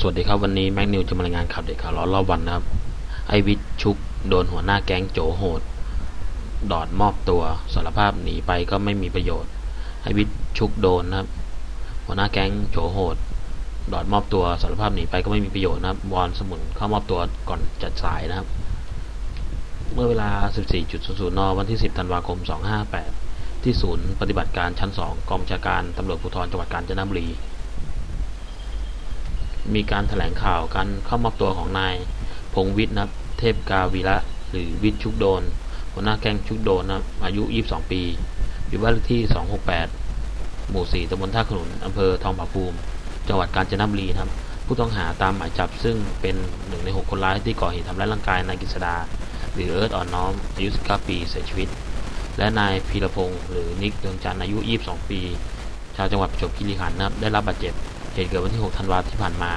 สวัสดีครับวันนี้แม็กนิวจะมารายงานข่าวเด็กข่าวร้อนรอบวันนะครับ ไอวิทชุกโดนหัวหน้าแก๊งโจโหด ดอดมอบตัวสารภาพหนีไปก็ไม่มีประโยชน์ ไอวิทชุกโดนนะครับ หัวหน้าแก๊งโจโหด ดอดมอบตัวสารภาพหนีไปก็ไม่มีประโยชน์นะครับวอนสมุนเข้ามอบตัวก่อนจัดสายนะครับ เมื่อเวลา 14.00นวันที่ 10 ธันวาคม 258 ที่ศูนย์ปฏิบัติการชั้น 2 กองบัญชาการตำรวจภูธรจังหวัดกาญจนบุรี มีการถแถลงข่าวการเข้ามอบตัวของนายพงวิทย์นะครับ เทพกาวีระหรือวิทย์ชุกโดน หัวหน้าแก๊งชุกโดนนะครับอายุ 22 ปีอยู่บ้านเลขที่ 268 หมู่ 4ตำบลท่าขนุนอำเภอทองผาภูมิ จังหวัดกาญจนบุรีครับ ผู้ต้องหาตามหมายจับซึ่งเป็นหนึ่งใน 6 คนร้ายที่ก่อเหตุทำร้ายร่างกายนายกฤษดา หรือเอิร์ธอ่อนน้อมอายุ 19 ปีเสียชีวิต และนายพีรพงศ์หรือนิกเดืองจันทร์อายุ 22 ปี ชาวจังหวัดประจวบคีรีขันธ์นะครับได้รับบาดเจ็บ เหตุเกิดวันที่ 6 ธันวาคมที่ผ่านมา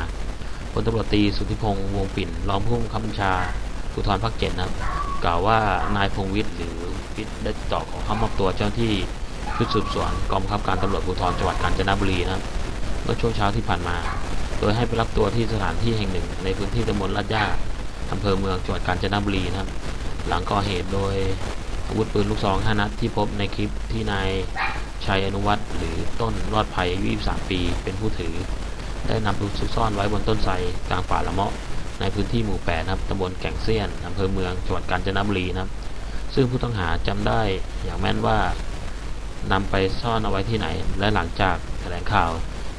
พลตำรวจตรีสุทธิพงษ์วงปิ่น รองผู้บังคับบัญชาภูธรภาคเจ็ดนะครับ กล่าวว่านายพงวิทย์หรือวิทย์ได้ติดต่อขอเข้ามอบตัวเจ้าหน้าที่ชุดสืบสวนกองบังคับการตำรวจภูธรจังหวัดกาญจนบุรีนะครับเมื่อช่วงเช้าที่ผ่านมา โดยให้ไปรับตัวที่สถานที่แห่งหนึ่ง ในพื้นที่ตำบลลาดย่าอำเภอเมืองจังหวัดกาญจนบุรีนะครับ หลังก่อเหตุโดยอาวุธปืนลูกซอง 5 นัดที่พบในคลิปที่นาย ชัยอนุวัฒน์หรือต้นรอดภัยอายุ23 ปี เป็นผู้ถือ ได้นำไปซุกซ่อนไว้บนต้นไทรกลางป่าละเมาะ ในพื้นที่หมู่8นะครับตำบลแก่งเซียนอำเภอเมืองจังหวัดกาญจนบุรีนะครับ ซึ่งผู้ต้องหาจำได้อย่างแม่นว่านำไปซ่อนเอาไว้ที่ไหน และหลังจากแถลงข่าว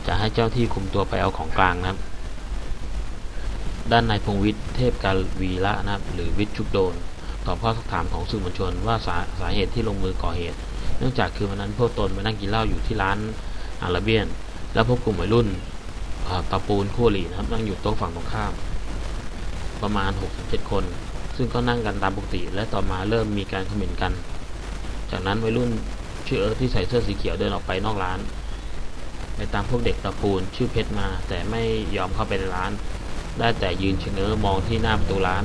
จะให้เจ้าที่คุมตัวไปเอาของกลางนะครับ ด้านนายพงวิทย์เทพกาวีระนะครับ หรือวิทย์ชุกโดนตอบข้อสักถามของสื่อมวลชนว่าสาสาเหตุที่ลงมือก่อเหตุ เนื่องจากคือวันนั้นพวกตนไปนั่งกินเหล้าอยู่ที่ร้านอาราเบียน แล้วพบกลุ่มวัยรุ่นอ่าตะปูนคู่หลีนะครับนั่งอยู่โต๊ะฝั่งตรงข้าม ประมาณ6-7คน ซึ่งก็นั่งกันตามปกติ และต่อมาเริ่มมีการคอมเมนต์กัน จากนั้นวัยรุ่นชื่อเอิร์ธที่ใส่เสื้อสีเขียวเดินออกไปนอกร้านไปตามพวกเด็กตะปูนชื่อเพชรมา แต่ไม่ยอมเข้าไปในร้าน ได้แต่ยืนเชงเง้อมองที่หน้าประตูร้าน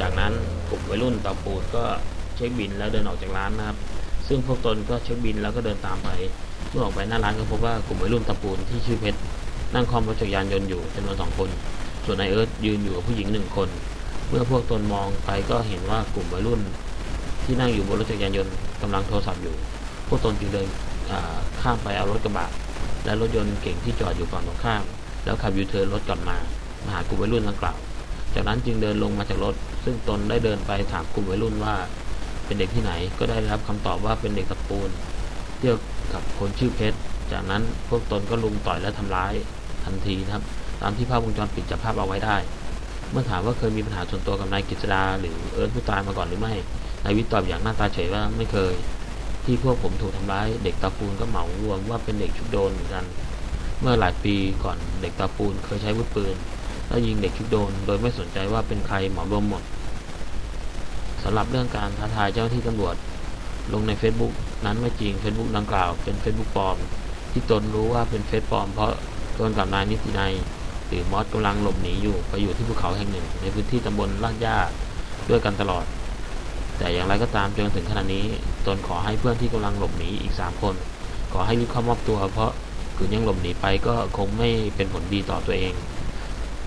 จากนั้นกลุ่มวัยรุ่นตะปูนก็เช็คบินแล้วเดินออกจากร้านนะครับ ซึ่งพวกตนก็เช็คบินแล้วก็เดินตามไป เมื่อออกไปหน้าร้านก็พบว่ากลุ่มวัยรุ่นตะปูนที่ชื่อเพชรนั่งคอมรถจักรยานยนต์อยู่จำนวนสองคน ส่วนนายเอิร์ธยืนอยู่กับผู้หญิงหนึ่งคน เมื่อพวกตนมองไปก็เห็นว่ากลุ่มวัยรุ่น ที่นั่งอยู่บนรถจักรยานยนต์กำลังโทรศัพท์อยู่ พวกตนจึงเดินข้ามไปเอารถกระบะและรถยนต์เก่งที่จอดอยู่ฝั่งตรงข้าม แล้วขับยูเทิร์นรถกลับมามาหากลุ่มวัยรุ่นดังกล่าว จากนั้นจึงเดินลงมาจากรถ ซึ่งตนได้เดินไปถามกลุ่มวัยรุ่นว่า เป็นเด็กที่ไหน ก็ได้รับคำตอบว่าเป็นเด็กตะปูนเที่ยวกับคนชื่อเพชร จากนั้นพวกตนก็ลุมต่อยและทำร้ายทันทีนะครับ ตามที่ภาพวงจรปิดจับภาพเอาไว้ได้ เมื่อถามว่าเคยมีปัญหาส่วนตัวกับนายกฤษดาหรือเอิร์ธผู้ตายมาก่อนหรือไม่ นายวิทย์ตอบอย่างหน้าตาเฉยว่าไม่เคย ที่พวกผมถูกทำร้าย เด็กตาปูนก็เหมารวมว่าเป็นเด็กชุดโดนเหมือนกัน เมื่อหลายปีก่อนเด็กตาปูนเคยใช้วุธปืน แล้วยิงเด็กชุดโดน โดยไม่สนใจว่าเป็นใครเหมารวมหมด สำหรับเรื่องการท้าทายเจ้าหน้าที่ตำรวจ ลงใน Facebook นั้นไม่จริง Facebook ดังกล่าว เป็น Facebook ปลอม ที่ตนรู้ว่าเป็นเฟซปลอม เพราะตนกับนายนิตินัยหรือมอสกำลังหลบหนีอยู่ไปอยู่ที่ภูเขาแห่งหนึ่ง ในพื้นที่ตำบลลาดย่าด้วยกันตลอด แต่อย่างไรก็ตามจนถึงขณะนี้ ตนขอให้เพื่อนที่กำลังหลบหนีอีก 3 คน ขอให้รีบเข้ามอบตัว เพราะคืนยังหลบหนีไปก็คงไม่เป็นผลดีต่อตัวเอง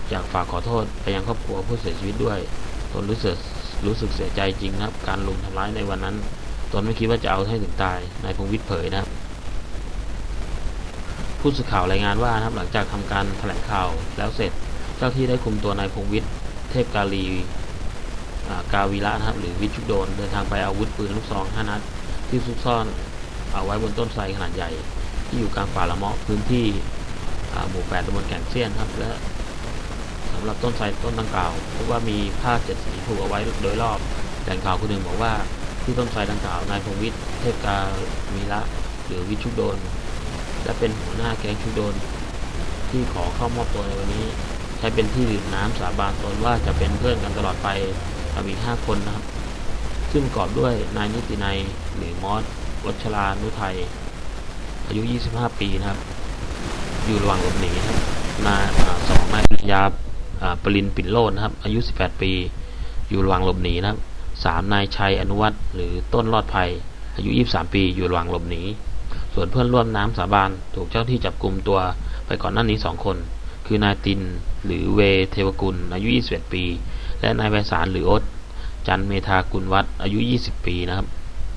อยากฝากขอโทษไปยังครอบครัวผู้เสียชีวิตด้วย ตนรู้สึก รู้สึกเสียใจจริงนะครับ การลุมทำร้ายในวันนั้น ตนไม่คิดว่าจะเอาให้ถึงตาย นายพงวิทย์เผยนะครับ ผู้สื่อข่าวรายงานว่านะครับ หลังจากทำการแถลงข่าวแล้วเสร็จ เจ้าที่ได้คุมตัวนายพงวิทย์ เทพกาลีกาวีระนะครับ หรือวิชุกโดน เดินทางไปเอาวุธปืนลูกซอง5นัด ที่ซุกซ่อนเอาไว้บนต้นไทรขนาดใหญ่ ที่อยู่กลางป่าละเมาะพื้นที่หมู่8ตำบลแก่งเซียนครับ และำหรับต้นไทรต้นดังกล่าวพบว่ามีผ้าเจ็ดสีผูกเอาไว้โดยรอบแหล่งข่าวคนหนึ่งบอกว่าที่ต้นไทรดังกล่าวนายพงวิทย์เทพกาวีระหรือวิชุกโดน และเป็นหัวหน้าแก๊งชุกโดน ที่ขอเข้ามอบตัวในวันนี้ ใช้เป็นที่ดื่มน้ำสาบานตนว่าจะเป็นเพื่อนกันตลอดไปกับอีกห้าคนนะครับ ซึ่งประกอบด้วยนายนิตินัยหรือมอสวัชรานุไทย อายุ 25 ปีนะครับ อยู่ระหว่างหลบหนีนะครับนาสองนายปริญญา ปรินปิ่นโลดนะครับ อายุ 18 ปี อยู่ระหว่างหลบหนีนะครับสามนายชัยอนุวัฒน์หรือต้นรอดภัย อายุ 23 ปี อยู่ระหว่างหลบหนี ส่วนเพื่อนร่วมน้ำสาบานถูกเจ้าที่จับกลุ่มตัวไปก่อนหน้านี้สองคน คือนายตินหรือเวเทวกุล อายุ 21 ปี และนายไพศาลหรืออ๊ตจันเมธากุลวัฒอายุ 20 ปีนะครับ